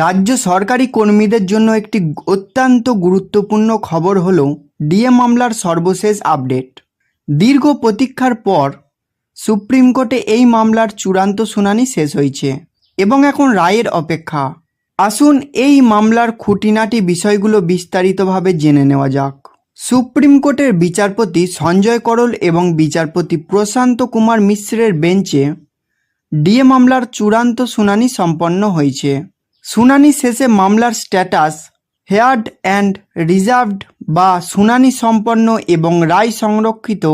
রাজ্য সরকারি কর্মীদের জন্য একটি অত্যন্ত গুরুত্বপূর্ণ খবর হল ডিএ মামলার সর্বশেষ আপডেট। দীর্ঘ প্রতীক্ষার পর সুপ্রিম কোর্টে এই মামলার চূড়ান্ত শুনানি শেষ হয়েছে এবং এখন রায়ের অপেক্ষা। আসুন এই মামলার খুঁটিনাটি বিষয়গুলো বিস্তারিতভাবে জেনে নেওয়া যাক। সুপ্রিম কোর্টের বিচারপতি সঞ্জয় করল এবং বিচারপতি প্রশান্ত কুমার মিশ্রের বেঞ্চে ডিএ মামলার চূড়ান্ত শুনানি সম্পন্ন হয়েছে। শুনানি শেষে মামলার স্ট্যাটাস, হেয়ার্ড অ্যান্ড রিজার্ভড বা শুনানি সম্পন্ন এবং রায় সংরক্ষিত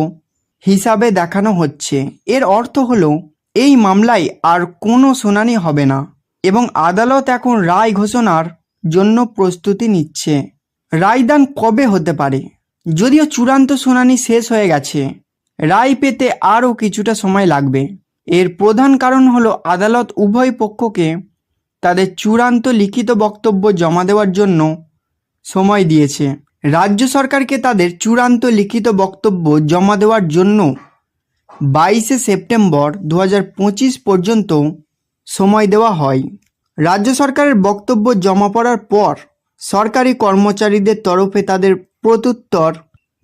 হিসাবে দেখানো হচ্ছে। এর অর্থ হলো, এই মামলায় আর কোনো শুনানি হবে না এবং আদালত এখন রায় ঘোষণার জন্য প্রস্তুতি নিচ্ছে। রায়দান কবে হতে পারে? যদিও চূড়ান্ত শুনানি শেষ হয়ে গেছে, রায় পেতে আরও কিছুটা সময় লাগবে। এর প্রধান কারণ হলো আদালত উভয় পক্ষকে তাদের চূড়ান্ত লিখিত বক্তব্য জমা দেওয়ার জন্য সময় দিয়েছে। রাজ্য সরকারকে তাদের চূড়ান্ত লিখিত বক্তব্য জমা দেওয়ার জন্য বাইশে সেপ্টেম্বর দু হাজার পঁচিশ পর্যন্ত সময় দেওয়া হয়। রাজ্য সরকারের বক্তব্য জমা পড়ার পর সরকারি কর্মচারীদের তরফে তাদের প্রত্যুত্তর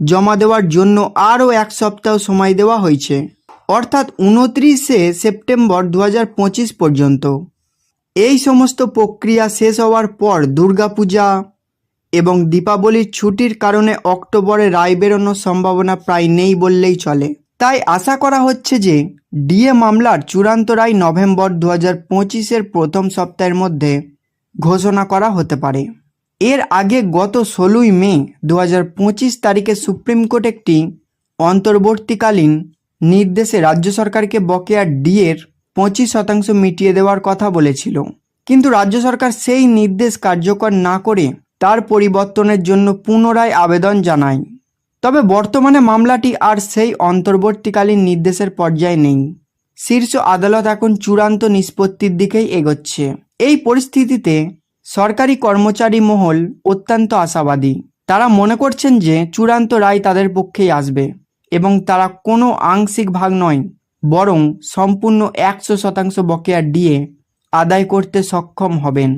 জমা দেওয়ার জন্য আরও এক সপ্তাহ সময় দেওয়া হয়েছে, অর্থাৎ উনত্রিশে সেপ্টেম্বর দু হাজার পঁচিশ পর্যন্ত। এই সমস্ত প্রক্রিয়া শেষ হওয়ার পর দুর্গাপূজা এবং দীপাবলির ছুটির কারণে অক্টোবরে রায় বেরোনোর সম্ভাবনা প্রায় নেই বললেই চলে। তাই আশা করা হচ্ছে যে ডিএ মামলার চূড়ান্ত রায় নভেম্বর দু হাজার পঁচিশের প্রথম সপ্তাহের মধ্যে ঘোষণা করা হতে পারে। এর আগে গত ষোলোই মে দু হাজার পঁচিশ তারিখে সুপ্রিম কোর্ট একটি অন্তর্বর্তীকালীন নির্দেশে রাজ্য সরকারকে বকেয়া ডিএর পঁচিশ শতাংশ মিটিয়ে দেওয়ার কথা বলেছিল। কিন্তু রাজ্য সরকার সেই নির্দেশ কার্যকর না করে তার পরিবর্তনের জন্য পুনরায় আবেদন জানায়। তবে বর্তমানে মামলাটি আর সেই অন্তর্বর্তীকালীন নির্দেশের পর্যায়ে নেই। শীর্ষ আদালত এখন চূড়ান্ত নিষ্পত্তির দিকেই এগোচ্ছে। এই পরিস্থিতিতে সরকারি কর্মচারী মহল অত্যন্ত আশাবাদী। তারা মনে করছেন যে চূড়ান্ত রায় তাদের পক্ষেই আসবে এবং তারা কোনো আংশিক ভাগ নয়। বরং সম্পূর্ণ একশো শতাংশ বকেয়া ডিএ আদায় করতে সক্ষম হবেন।